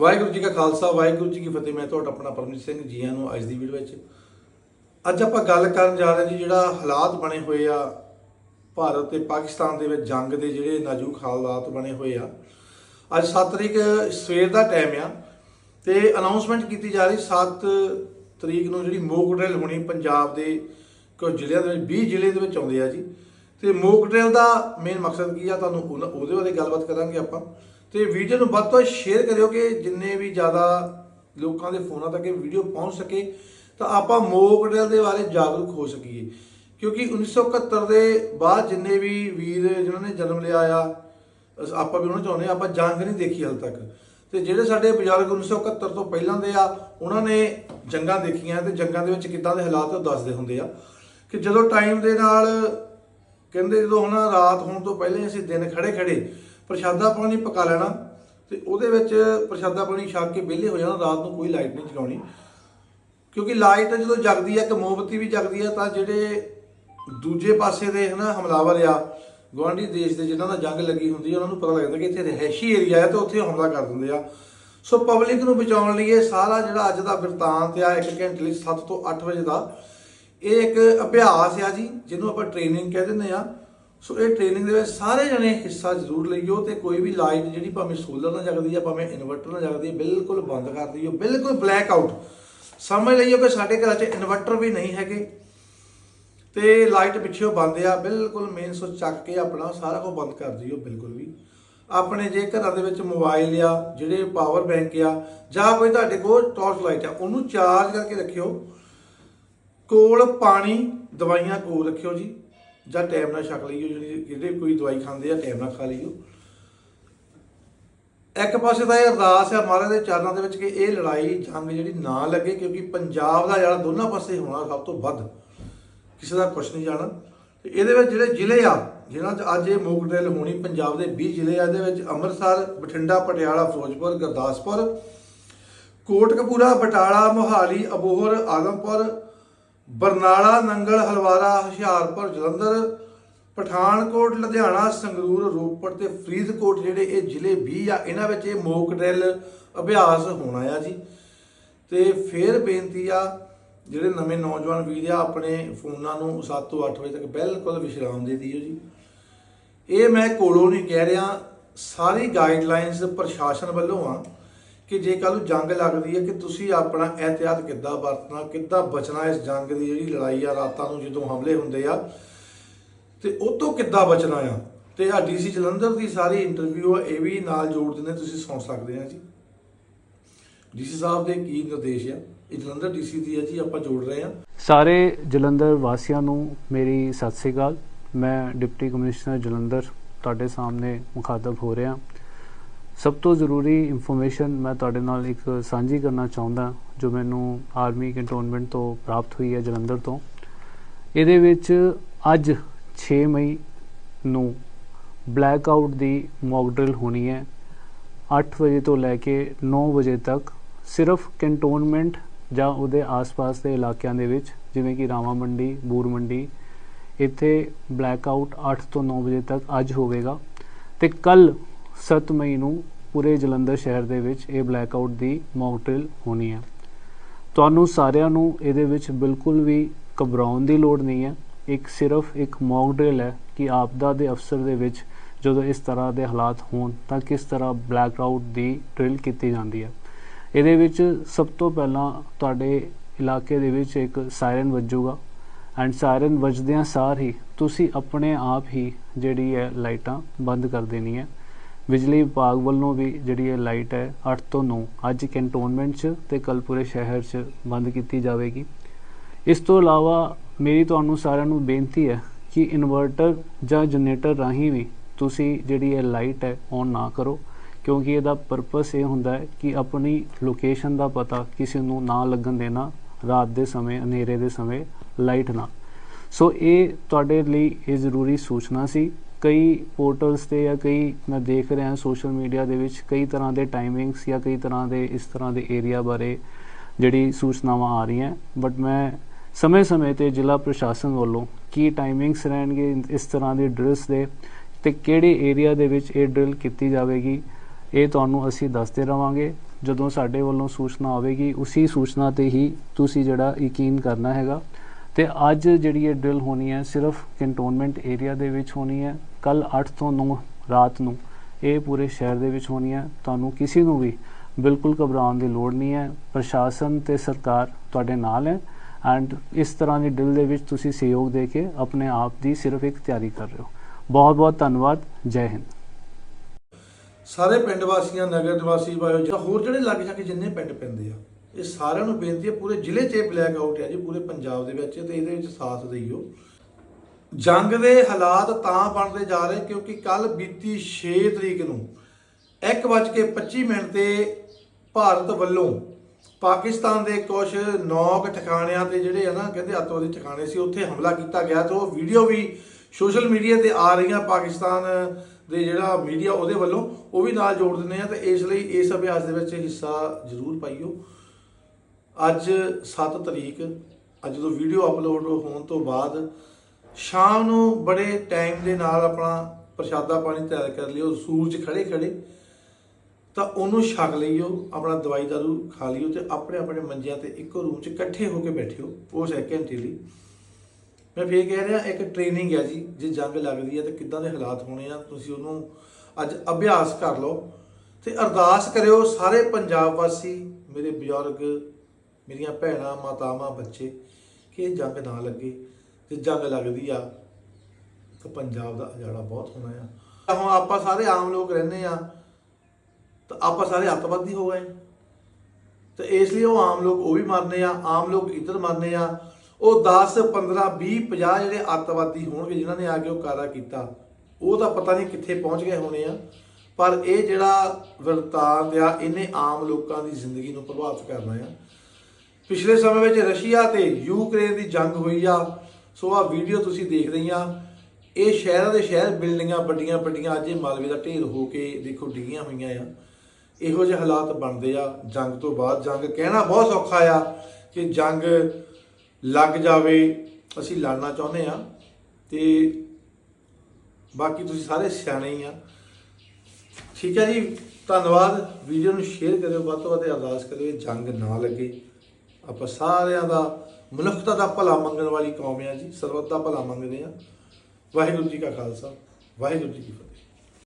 ਵਾਹਿਗੁਰੂ ਜੀ ਕਾ ਖਾਲਸਾ, ਵਾਹਿਗੁਰੂ ਜੀ ਕੀ ਫਤਿਹ। ਮੈਂ ਤੁਹਾਡਾ ਆਪਣਾ ਪਰਮਜੀਤ ਸਿੰਘ ਜੀਆਂ ਨੂੰ ਅੱਜ ਦੀ ਵੀਡੀਓ ਵਿੱਚ। ਅੱਜ ਆਪਾਂ ਗੱਲ ਕਰਨ ਜਾ ਰਹੇ ਹਾਂ ਜੀ, ਜਿਹੜਾ ਹਾਲਾਤ ਬਣੇ ਹੋਏ ਆ ਭਾਰਤ ਤੇ ਪਾਕਿਸਤਾਨ ਦੇ ਵਿੱਚ, ਜੰਗ ਦੇ ਜਿਹੜੇ ਨਾਜ਼ੁਕ ਹਾਲਾਤ ਬਣੇ ਹੋਏ ਆ। ਅੱਜ 7 ਤਰੀਕ, ਸਵੇਰ ਦਾ ਟਾਈਮ ਆ ਤੇ ਅਨਾਉਂਸਮੈਂਟ ਕੀਤੀ ਜਾ ਰਹੀ 7 ਤਰੀਕ ਨੂੰ ਜਿਹੜੀ ਮੋਕ ਡਰਿਲ ਹੋਣੀ ਪੰਜਾਬ ਦੇ ਕੁਝ ਜ਼ਿਲ੍ਹਿਆਂ ਦੇ ਵਿੱਚ 20 ਜ਼ਿਲ੍ਹੇ ਦੇ ਵਿੱਚ ਆਉਂਦੇ ਆ ਜੀ। ਤੇ ਮੋਕ ਡਰਿਲ ਦਾ ਮੇਨ ਮਕਸਦ ਕੀ ਆ, ਤੁਹਾਨੂੰ ਉਹਨਾਂ- ਉਹਦੇ ਬਾਰੇ ਗੱਲਬਾਤ ਕਰਾਂਗੇ ਆਪਾਂ। ਤੇ ਵੀਡੀਓ ਨੂੰ ਵੱਧ ਤੋਂ ਸ਼ੇਅਰ ਕਰਿਓ ਕਿ ਜਿੰਨੇ ਵੀ ਜ਼ਿਆਦਾ ਲੋਕਾਂ ਦੇ ਫੋਨਾਂ ਤੱਕ ਇਹ ਵੀਡੀਓ ਪਹੁੰਚ ਸਕੇ, ਤਾਂ ਆਪਾਂ ਮੋਕ ਦੇ ਬਾਰੇ ਜਾਗਰੂਕ ਹੋ ਸਕੀਏ। ਕਿਉਂਕਿ 1971 ਦੇ ਬਾਅਦ ਜਿੰਨੇ ਵੀ ਵੀਰ ਜਿਨ੍ਹਾਂ ਨੇ ਜਨਮ ਲਿਆ ਆ, ਅਸ- ਆਪਾਂ ਵੀ ਉਹਨਾਂ ਚਾਹੁੰਦੇ ਹਾਂ, ਆਪਾਂ ਜੰਗ ਨਹੀਂ ਦੇਖੀ ਹਾਲ ਤੱਕ। ਤੇ ਜਿਹੜੇ ਸਾਡੇ ਬਜ਼ੁਰਗ 1971 ਤੋਂ ਪਹਿਲਾਂ ਦੇ ਆ, ਉਹਨਾਂ ਨੇ ਜੰਗਾਂ ਦੇਖੀਆਂ ਤੇ ਜੰਗਾਂ ਦੇ ਵਿੱਚ ਕਿੱਦਾਂ ਦੇ ਹਾਲਾਤ ਉਹ ਦੱਸਦੇ ਹੁੰਦੇ ਆ ਕਿ ਜਦੋਂ ਟਾਈਮ ਦੇ ਨਾਲ, ਕਹਿੰਦੇ ਜਦੋਂ ਹੁਣ ਰਾਤ ਹੋਣ ਤੋਂ ਪਹਿਲਾਂ ਹੀ ਅਸੀਂ ਦਿਨ ਖੜੇ ਖੜੇ ਪ੍ਰਸ਼ਾਦਾ ਪਾਣੀ ਪਕਾ ਲੈਣਾ ਤੇ ਉਹਦੇ ਵਿੱਚ ਪ੍ਰਸ਼ਾਦਾ ਪਾਣੀ ਛਕ ਕੇ ਵਿਹਲੇ ਹੋ ਜਾਣਾ, ਰਾਤ ਨੂੰ ਕੋਈ ਲਾਈਟ ਨਹੀਂ ਜਗਾਉਣੀ ਕਿਉਂਕਿ ਲਾਈਟ ਜਦੋਂ ਜਗਦੀ ਹੈ ਕਿ ਮੋਮਬਤੀ ਵੀ ਜਗਦੀ ਹੈ ਤਾਂ ਜਿਹੜੇ ਦੂਜੇ ਪਾਸੇ ਦੇ ਹਨਾ ਹਮਲਾਵਰ ਆ ਗਵਾਂਢੀ ਦੇਸ਼ ਦੇ ਜਿਨ੍ਹਾਂ ਦਾ ਜੰਗ ਲੱਗੀ ਹੁੰਦੀ ਹੈ ਉਹਨਾਂ ਨੂੰ ਪਤਾ ਲੱਗਦਾ ਕਿ ਇੱਥੇ ਰਹਿਸ਼ੀ ਏਰੀਆ ਹੈ ਤੇ ਉੱਥੇ ਹਮਲਾ ਕਰ ਦਿੰਦੇ ਆ। ਸੋ ਪਬਲਿਕ ਨੂੰ ਬਚਾਉਣ ਲਈ ਇਹ ਸਾਰਾ ਜਿਹੜਾ ਅੱਜ ਦਾ ਬਿਰਤਾਂਤ ਆ, ਇੱਕ ਘੰਟੇ ਲਈ 7 ਤੋਂ 8 ਵਜੇ ਦਾ, ਇਹ ਇੱਕ ਅਭਿਆਸ ਆ ਜੀ, ਜਿਹਨੂੰ ਆਪਾਂ ਟ੍ਰੇਨਿੰਗ ਕਹਿ ਦਿੰਦੇ ਆ। ਸੋ ਇਹ ਟ੍ਰੇਨਿੰਗ ਦੇ ਵਿੱਚ ਸਾਰੇ ਜਣੇ ਹਿੱਸਾ ਜ਼ਰੂਰ ਲਈਓ ਤੇ ਕੋਈ ਵੀ ਲਾਈਟ ਜਿਹੜੀ ਭਾਵੇਂ ਸੋਲਰ ਨਾਲ ਜਗਦੀ ਆ, ਭਾਵੇਂ ਇਨਵਰਟਰ ਨਾਲ ਜਗਦੀ ਆ, ਬਿਲਕੁਲ ਬੰਦ ਕਰ ਦਿਓ, ਬਿਲਕੁਲ ਬਲੈਕ ਆਊਟ ਸਮਝ ਲਈਓ ਕਿ ਸਾਡੇ ਘਰਾਂ 'ਚ ਇਨਵਰਟਰ ਵੀ ਨਹੀਂ ਹੈਗੇ ਤੇ ਲਾਈਟ ਪਿੱਛੇੋਂ ਬੰਦ ਆ, ਬਿਲਕੁਲ ਮੇਨ ਸੁੱਚ ਚੱਕ ਕੇ ਆਪਣਾ ਸਾਰਾ ਕੁਝ ਬੰਦ ਕਰ ਦਿਓ, ਬਿਲਕੁਲ ਵੀ। ਆਪਣੇ ਜੇ ਘਰਾਂ ਦੇ ਵਿੱਚ ਮੋਬਾਈਲ ਆ, ਜਿਹੜੇ ਪਾਵਰ ਬੈਂਕ ਆ, ਜਾਂ ਕੋਈ ਤੁਹਾਡੇ ਕੋਲ ਟਾਰਚ ਲਾਈਟ ਆ, ਉਹਨੂੰ ਚਾਰਜ ਕਰਕੇ ਰੱਖਿਓ। ਕੋਲ ਪਾਣੀ, ਦਵਾਈਆਂ ਕੋਲ ਰੱਖਿਓ ਜੀ। ਜਾਂ ਟਾਈਮ ਨਾਲ ਛਕ ਲਈਓ, ਜਿਹੜੀ ਜਿਹੜੇ ਕੋਈ ਦਵਾਈ ਖਾਂਦੇ ਆ, ਟਾਈਮ ਨਾਲ ਖਾ ਲਈਓ। ਇੱਕ ਪਾਸੇ ਤਾਂ ਇਹ ਅਰਦਾਸ ਹੈ ਮਹਾਰਾਜ ਦੇ ਚਰਨਾਂ ਦੇ ਵਿੱਚ ਕਿ ਇਹ ਲੜਾਈ ਜੰਗ ਜਿਹੜੀ ਨਾ ਲੱਗੇ, ਕਿਉਂਕਿ ਪੰਜਾਬ ਦਾ ਜਿਹੜਾ ਦੋਨਾਂ ਪਾਸੇ ਹੋਣਾ ਸਭ ਤੋਂ ਵੱਧ, ਕਿਸੇ ਦਾ ਕੁਝ ਨਹੀਂ ਜਾਣਾ। ਤੇ ਇਹਦੇ ਵਿੱਚ ਜਿਹੜੇ ਜ਼ਿਲ੍ਹੇ ਆ, ਜਿਨ੍ਹਾਂ 'ਚ ਅੱਜ ਇਹ ਮੋਕ ਡਰਿਲ ਹੋਣੀ, ਪੰਜਾਬ ਦੇ 20 ਜ਼ਿਲ੍ਹੇ ਆ, ਇਹਦੇ ਵਿੱਚ ਅੰਮ੍ਰਿਤਸਰ, ਬਠਿੰਡਾ, ਪਟਿਆਲਾ, ਫਿਰੋਜ਼ਪੁਰ, ਗੁਰਦਾਸਪੁਰ, ਕੋਟਕਪੂਰਾ, ਬਟਾਲਾ, ਮੋਹਾਲੀ, ਅਬੋਹਰ, ਆਦਮਪੁਰ ਬਰਨਾਲਾ, ਨੰਗਲ, ਹਲਵਾਰਾ, ਹੁਸ਼ਿਆਰਪੁਰ, ਜਲੰਧਰ, ਪਠਾਨਕੋਟ, ਲੁਧਿਆਣਾ, ਸੰਗਰੂਰ, ਰੋਪੜ ਤੇ ਫਰੀਦਕੋਟ ਜਿਹੜੇ ਇਹ ਜ਼ਿਲ੍ਹੇ 20 ਆ, ਇਹਨਾਂ ਵਿੱਚ ਇਹ ਮੋਕ ਡਰਿਲ ਅਭਿਆਸ ਹੋਣਾ ਆ ਜੀ। ਤੇ ਫਿਰ ਬੇਨਤੀ ਆ, ਜਿਹੜੇ ਨਵੇਂ ਨੌਜਵਾਨ ਵੀਰ ਆ, ਆਪਣੇ ਫੋਨਾਂ ਨੂੰ 7 ਤੋਂ 8 ਵਜੇ ਤੱਕ ਬਿਲਕੁਲ ਵਿਸ਼ਰਾਮ ਦੇ ਦਿਓ ਜੀ। ਇਹ ਮੈਂ ਕੋਲੋਂ ਨਹੀਂ ਕਹਿ ਰਿਹਾ, ਸਾਰੀ ਗਾਈਡਲਾਈਨਸ ਪ੍ਰਸ਼ਾਸਨ ਵੱਲੋਂ ਆ। ਕਿ ਜੇ ਕੱਲ ਨੂੰ ਜੰਗ ਲੱਗਦੀ ਹੈ ਕਿ ਤੁਸੀਂ ਆਪਣਾ ਇਹਤਿਆਤ ਕਿੱਦਾਂ ਵਰਤਣਾ, ਕਿੱਦਾਂ ਬਚਣਾ ਇਸ ਜੰਗ ਦੀ ਜਿਹੜੀ ਲੜਾਈ ਆ, ਰਾਤਾਂ ਨੂੰ ਜਦੋਂ ਹਮਲੇ ਹੁੰਦੇ ਆ, ਤੇ ਉਹ ਤੋਂ ਕਿੱਦਾਂ ਬਚਣਾ ਆ? ਤੇ ਆ ਡੀਸੀ ਜਲੰਧਰ ਦੀ ਸਾਰੀ ਇੰਟਰਵਿਊ ਆ, ਇਹ ਵੀ ਨਾਲ ਜੋੜ ਦਿੰਦੇ ਤੁਸੀਂ ਸੁਣ ਸਕਦੇ ਆ ਜੀ। ਡੀਸੀ ਸਾਹਿਬ ਦੇ ਕੀ ਨਿਰਦੇਸ਼ ਆ? ਇਹ ਜਲੰਧਰ ਡੀਸੀ ਦੀ ਆ ਜੀ, ਆਪਾਂ ਜੋੜ ਰਹੇ ਆ। ਸਾਰੇ ਜਲੰਧਰ ਵਾਸੀਆਂ ਨੂੰ ਮੇਰੀ ਸਤਿ ਸ੍ਰੀ ਅਕਾਲ। ਮੈਂ ਡਿਪਟੀ ਕਮਿਸ਼ਨਰ ਜਲੰਧਰ, ਤੁਹਾਡੇ ਸਾਹਮਣੇ ਮੁਖਾਤਬ ਹੋ ਰਿਹਾ। ਸਭ ਤੋਂ ਜ਼ਰੂਰੀ ਇਨਫੋਰਮੇਸ਼ਨ ਮੈਂ ਤੁਹਾਡੇ ਨਾਲ ਇੱਕ ਸਾਂਝੀ ਕਰਨਾ ਚਾਹੁੰਦਾ, ਜੋ ਮੈਨੂੰ ਆਰਮੀ ਕੰਟੋਨਮੈਂਟ ਤੋਂ ਪ੍ਰਾਪਤ ਹੋਈ ਹੈ ਜਲੰਧਰ ਤੋਂ। ਇਹਦੇ ਵਿੱਚ ਅੱਜ 6 ਮਈ ਨੂੰ ਬਲੈਕ ਆਊਟ ਦੀ ਮੌਕ ਡਰਿਲ ਹੋਣੀ ਹੈ। 8 ਵਜੇ ਤੋਂ ਲੈ ਕੇ 9 ਵਜੇ ਤੱਕ ਸਿਰਫ ਕੰਟੋਨਮੈਂਟ ਜਾਂ ਉਹਦੇ ਆਸ-ਪਾਸ ਦੇ ਇਲਾਕਿਆਂ ਦੇ ਵਿੱਚ, ਜਿਵੇਂ ਕਿ ਰਾਮਾ ਮੰਡੀ, ਬੂਰ ਮੰਡੀ, ਇੱਥੇ ਬਲੈਕ ਆਊਟ 8 ਤੋਂ 9 ਵਜੇ ਤੱਕ ਅੱਜ ਹੋਵੇਗਾ। ਤੇ ਕੱਲ 7 ਮਈ ਨੂੰ ਪੂਰੇ ਜਲੰਧਰ ਸ਼ਹਿਰ ਦੇ ਵਿੱਚ ਇਹ ਬਲੈਕ ਆਊਟ ਦੀ ਮੌਕ ਡਰਿਲ ਹੋਣੀ ਹੈ। ਤੁਹਾਨੂੰ ਸਾਰਿਆਂ ਨੂੰ ਇਹਦੇ ਵਿੱਚ ਬਿਲਕੁਲ ਵੀ ਘਬਰਾਉਣ ਦੀ ਲੋੜ ਨਹੀਂ ਹੈ। ਇੱਕ ਸਿਰਫ ਇੱਕ ਮੌਕ ਡਰਿਲ ਹੈ ਕਿ ਆਪਦਾ ਦੇ ਅਫਸਰ ਦੇ ਵਿੱਚ ਜਦੋਂ ਇਸ ਤਰ੍ਹਾਂ ਦੇ ਹਾਲਾਤ ਹੋਣ ਤਾਂ ਕਿਸ ਤਰ੍ਹਾਂ ਬਲੈਕ ਆਊਟ ਦੀ ਡਰਿਲ ਕੀਤੀ ਜਾਂਦੀ ਹੈ। ਇਹਦੇ ਵਿੱਚ ਸਭ ਤੋਂ ਪਹਿਲਾਂ ਤੁਹਾਡੇ ਇਲਾਕੇ ਦੇ ਵਿੱਚ ਇੱਕ ਸਾਇਰਨ ਵੱਜੂਗਾ ਐਂਡ ਸਾਇਰਨ ਵੱਜਦਿਆਂ ਸਾਰ ਹੀ ਤੁਸੀਂ ਆਪਣੇ ਆਪ ਹੀ ਜਿਹੜੀ ਹੈ ਲਾਈਟਾਂ ਬੰਦ ਕਰ ਦੇਣੀ ਹੈ ਬਿਜਲੀ ਵਿਭਾਗ ਵੱਲੋਂ ਵੀ ਜਿਹੜੀ ਇਹ ਲਾਈਟ ਹੈ 8 ਤੋਂ 9 ਅੱਜ ਕੈਂਟੋਨਮੈਂਟ 'ਚ ਤੇ ਕੱਲ ਪੂਰੇ ਸ਼ਹਿਰ 'ਚ ਬੰਦ ਕੀਤੀ ਜਾਵੇਗੀ। ਇਸ ਤੋਂ ਇਲਾਵਾ ਮੇਰੀ ਤੁਹਾਨੂੰ ਸਾਰਿਆਂ ਨੂੰ ਬੇਨਤੀ ਹੈ ਕਿ ਇਨਵਰਟਰ ਜਾਂ ਜਨਰੇਟਰ ਰਾਹੀਂ ਵੀ ਤੁਸੀਂ ਜਿਹੜੀ ਇਹ ਲਾਈਟ ਹੈ ਔਨ ਨਾ ਕਰੋ, ਕਿਉਂਕਿ ਇਹਦਾ ਪਰਪਸ ਇਹ ਹੁੰਦਾ ਹੈ ਕਿ ਆਪਣੀ ਲੋਕੇਸ਼ਨ ਦਾ ਪਤਾ ਕਿਸੇ ਨੂੰ ਨਾ ਲੱਗਣ ਦੇਣਾ, ਰਾਤ ਦੇ ਸਮੇਂ, ਹਨੇਰੇ ਦੇ ਸਮੇਂ ਲਾਈਟ ਨਾ। ਸੋ ਇਹ ਤੁਹਾਡੇ ਲਈ ਇਹ ਜ਼ਰੂਰੀ ਸੂਚਨਾ ਸੀ। ਕਈ ਪੋਰਟਲਸ ਤੇ ਜਾਂ ਕਈ ਮੈਂ ਦੇਖ ਰਿਹਾ ਸੋਸ਼ਲ ਮੀਡੀਆ ਦੇ ਵਿੱਚ ਕਈ ਤਰ੍ਹਾਂ ਦੇ ਟਾਈਮਿੰਗਸ ਜਾਂ ਕਈ ਤਰ੍ਹਾਂ ਦੇ ਇਸ ਤਰ੍ਹਾਂ ਦੇ ਏਰੀਆ ਬਾਰੇ ਜਿਹੜੀ ਸੂਚਨਾਵਾਂ ਆ ਰਹੀਆਂ। ਬਟ ਮੈਂ ਸਮੇਂ-ਸਮੇਂ ਤੇ ਜ਼ਿਲ੍ਹਾ ਪ੍ਰਸ਼ਾਸਨ ਵੱਲੋਂ ਕੀ ਟਾਈਮਿੰਗਸ ਰਹਿਣਗੇ, ਇਸ ਤਰ੍ਹਾਂ ਦੇ ਡਰਿਲਸ ਦੇ ਤੇ ਕਿਹੜੇ ਏਰੀਆ ਦੇ ਵਿੱਚ ਇਹ ਡਰਿਲ ਕੀਤੀ ਜਾਵੇਗੀ, ਇਹ ਤੁਹਾਨੂੰ ਅਸੀਂ ਦੱਸਦੇ ਰਵਾਂਗੇ। ਜਦੋਂ ਸਾਡੇ ਵੱਲੋਂ ਸੂਚਨਾ ਆਵੇਗੀ, ਉਸੇ ਸੂਚਨਾ ਤੇ ਹੀ ਤੁਸੀਂ ਜਿਹੜਾ ਯਕੀਨ ਕਰਨਾ ਹੈਗਾ। ਤੇ ਅੱਜ ਜਿਹੜੀ ਇਹ ਡਰਿਲ ਹੋਣੀ ਹੈ ਸਿਰਫ ਕੰਟੋਨਮੈਂਟ ਏਰੀਆ ਦੇ ਵਿੱਚ ਹੋਣੀ ਹੈ। ਕੱਲ 8 ਤੋਂ 9 ਰਾਤ ਨੂੰ ਇਹ ਪੂਰੇ ਸ਼ਹਿਰ ਦੇ ਵਿੱਚ ਹੋਣੀ ਹੈ। ਤੁਹਾਨੂੰ ਕਿਸੇ ਨੂੰ ਵੀ ਬਿਲਕੁਲ ਘਬਰਾਉਣ ਦੀ ਲੋੜ ਨਹੀਂ ਹੈ। ਪ੍ਰਸ਼ਾਸਨ ਤੇ ਸਰਕਾਰ ਤੁਹਾਡੇ ਨਾਲ ਹੈ ਐਂਡ ਇਸ ਤਰ੍ਹਾਂ ਦੀ ਡਰਿਲ ਦੇ ਵਿੱਚ ਤੁਸੀਂ ਸਹਿਯੋਗ ਦੇ ਕੇ ਆਪਣੇ ਆਪ ਦੀ ਸਿਰਫ ਇੱਕ ਤਿਆਰੀ ਕਰ ਰਹੇ ਹੋ। ਬਹੁਤ ਬਹੁਤ ਧੰਨਵਾਦ। ਜੈ ਹਿੰਦ। ਸਾਰੇ ਪਿੰਡ ਵਾਸੀਆਂ, ਨਗਰ ਨਿਵਾਸੀ ਭਾਈਓ ਹੋਰ ਜਿਹੜੇ ਲੱਗ ਜਾ ਕੇ ਜਿੰਨੇ ਪਿੰਡ ਪੈਂਦੇ ਆ ਇਹ ਸਾਰਿਆਂ ਨੂੰ ਬੇਨਤੀ ਹੈ, ਪੂਰੇ ਜ਼ਿਲ੍ਹੇ 'ਚ ਬਲੈਕ ਆਊਟ ਹੈ ਜੀ, ਪੂਰੇ ਪੰਜਾਬ ਦੇ ਵਿੱਚ ਤੇ ਇਹਦੇ ਵਿੱਚ ਸਾਥ ਦੇਈਓ। ਜੰਗ ਦੇ ਹਾਲਾਤ ਤਾਂ ਬਣਦੇ ਜਾ ਰਹੇ ਕਿਉਂਕਿ ਕੱਲ ਬੀਤੀ 6 ਤਰੀਕ ਨੂੰ 1:25 ਮਿੰਟ ਤੇ ਭਾਰਤ ਵੱਲੋਂ ਪਾਕਿਸਤਾਨ ਦੇ ਕੁਝ ਨੌਕ ਠਿਕਾਣਿਆਂ ਤੇ ਜਿਹੜੇ ਆ ਨਾ, ਕਹਿੰਦੇ ਅੱਤਵਾਦੀ ਠਿਕਾਣੇ ਸੀ, ਉੱਥੇ ਹਮਲਾ ਕੀਤਾ ਗਿਆ ਤੇ ਉਹ ਵੀਡੀਓ ਵੀ ਸੋਸ਼ਲ ਮੀਡੀਆ ਤੇ ਆ ਰਹੀਆਂ ਪਾਕਿਸਤਾਨ ਦੇ ਜਿਹੜਾ ਮੀਡੀਆ ਉਹਦੇ ਵੱਲੋਂ, ਉਹ ਵੀ ਨਾਲ ਜੋੜ ਦਿੰਦੇ ਆ ਤੇ ਇਸ ਲਈ ਇਸ ਅਭਿਆਸ ਦੇ ਵਿੱਚ ਹਿੱਸਾ ਜ਼ਰੂਰ ਪਾਈਓ। ਅੱਜ 7 ਤਰੀਕ, ਅੱਜ ਜਦੋਂ ਵੀਡੀਓ ਅਪਲੋਡ ਹੋਣ ਤੋਂ ਬਾਅਦ ਸ਼ਾਮ ਨੂੰ ਬੜੇ ਟਾਈਮ ਦੇ ਨਾਲ ਆਪਣਾ ਪ੍ਰਸ਼ਾਦਾ ਪਾਣੀ ਤਿਆਰ ਕਰ ਲਿਓ ਸੂਰਜ ਖੜੇ ਖੜੇ, ਤਾਂ ਉਹਨੂੰ ਛਕ ਲਈਓ, ਆਪਣਾ ਦਵਾਈ ਦਾਰੂ ਖਾ ਲਿਓ ਤੇ ਆਪਣੇ ਆਪਣੇ ਮੰਜਿਆਂ ਤੇ ਇੱਕੋ ਰੂਮ 'ਚ ਇਕੱਠੇ ਹੋ ਕੇ ਬੈਠਿਓ ਉਸ ਇੱਕ ਘੰਟੇ ਲਈ। ਮੈਂ ਫੇਰ ਕਹਿ ਰਿਹਾ, ਇੱਕ ਟ੍ਰੇਨਿੰਗ ਹੈ ਜੀ, ਜੇ ਜੰਗ ਲੱਗਦੀ ਹੈ ਤਾਂ ਕਿੱਦਾਂ ਦੇ ਹਾਲਾਤ ਹੋਣੇ ਆ, ਤੁਸੀਂ ਉਹਨੂੰ ਅੱਜ ਅਭਿਆਸ ਕਰ ਲਓ ਤੇ ਅਰਦਾਸ ਕਰਿਓ, ਸਾਰੇ ਪੰਜਾਬ ਵਾਸੀ, ਮੇਰੇ ਬਜ਼ੁਰਗ ਮੇਰੀਆਂ ਭੈਣਾਂ, ਮਾਤਾਵਾਂ, ਬੱਚੇ, ਕਿ ਇਹ ਜੰਗ ਨਾ ਲੱਗੇ, ਤੇ ਜੰਗ ਲੱਗਦੀ ਆ, ਤਾਂ ਪੰਜਾਬ ਦਾ ਉਜਾੜਾ ਬਹੁਤ ਹੋਣਾ ਆ। ਹੁਣ ਆਪਾਂ ਸਾਰੇ ਆਮ ਲੋਕ ਰਹਿੰਦੇ ਆ, ਤਾਂ ਆਪਾਂ ਸਾਰੇ ਅੱਤਵਾਦੀ ਹੋ ਗਏ। ਤੇ ਇਸ ਲਈ ਉਹ ਆਮ ਲੋਕ ਉਹ ਵੀ ਮਰਨੇ ਆ, ਆਮ ਲੋਕ ਇੱਧਰ ਮਰਨੇ ਆ। ਉਹ 10 15 20 50 ਜਿਹੜੇ ਅੱਤਵਾਦੀ ਹੋਣਗੇ, ਜਿਨ੍ਹਾਂ ਨੇ ਆ ਕੇ ਉਹ ਕਾਰਾ ਕੀਤਾ, ਉਹ ਤਾਂ ਪਤਾ ਨਹੀਂ ਕਿੱਥੇ ਪਹੁੰਚ ਗਏ ਹੋਣੇ ਆ। ਪਰ ਇਹ ਜਿਹੜਾ ਵਰਤਾਂਤ ਆ, ਇਹਨੇ ਆਮ ਲੋਕਾਂ ਦੀ ਜ਼ਿੰਦਗੀ ਨੂੰ ਪ੍ਰਭਾਵਿਤ ਕਰਨਾ ਆ। ਪਿਛਲੇ ਸਮੇਂ ਵਿੱਚ ਰਸ਼ੀਆ ਤੇ ਯੂਕਰੇਨ ਦੀ ਜੰਗ ਹੋਈ ਆ, ਸੋ ਆ ਵੀਡੀਓ ਤੁਸੀਂ ਦੇਖ ਰਹੀ ਰਹੀਆਂ ਇਹ ਸ਼ਹਿਰਾਂ ਦੇ ਸ਼ਹਿਰ ਬਿਲਡਿੰਗਾਂ ਵੱਡੀਆਂ ਵੱਡੀਆਂ, ਅੱਜ ਇਹ ਮਾਲਵੇ ਦਾ ਢੇਰ ਹੋ ਕੇ ਦੇਖੋ ਡਿੱਗੀਆਂ ਹੋਈਆਂ ਆ। ਇਹੋ ਜਿਹੇ ਹਾਲਾਤ ਬਣਦੇ ਆ, ਜੰਗ ਤੋਂ ਬਾਅਦ ਜੰਗ। ਕਹਿਣਾ ਬਹੁਤ ਸੌਖਾ ਆ ਕਿ ਜੰਗ ਲੱਗ ਜਾਵੇ, ਅਸੀਂ ਲੜਨਾ ਚਾਹੁੰਦੇ ਆ ਤੇ ਬਾਕੀ ਤੁਸੀਂ ਸਾਰੇ ਸਿਆਣੇ ਹੀ ਆ। ਠੀਕ ਹੈ ਜੀ, ਧੰਨਵਾਦ। ਵੀਡੀਓ ਨੂੰ ਸ਼ੇਅਰ ਕਰਿਓ, ਵੱਧ ਤੋਂ ਵੱਧ ਅਰਦਾਸ ਕਰਿਓ ਜੰਗ ਨਾ ਲੱਗੇ। ਆਪਾਂ ਸਾਰਿਆਂ ਦਾ ਮਨੁੱਖਤਾ ਦਾ ਭਲਾ ਮੰਗਣ ਵਾਲੀ ਕੌਮ ਆ ਜੀ ਸਰਬੱਤ ਦਾ ਭਲਾ ਮੰਗਦੇ ਆ। ਵਾਹਿਗੁਰੂ ਜੀ ਕਾ ਖਾਲਸਾ, ਵਾਹਿਗੁਰੂ ਜੀ ਕੀ ਫਤਿਹ।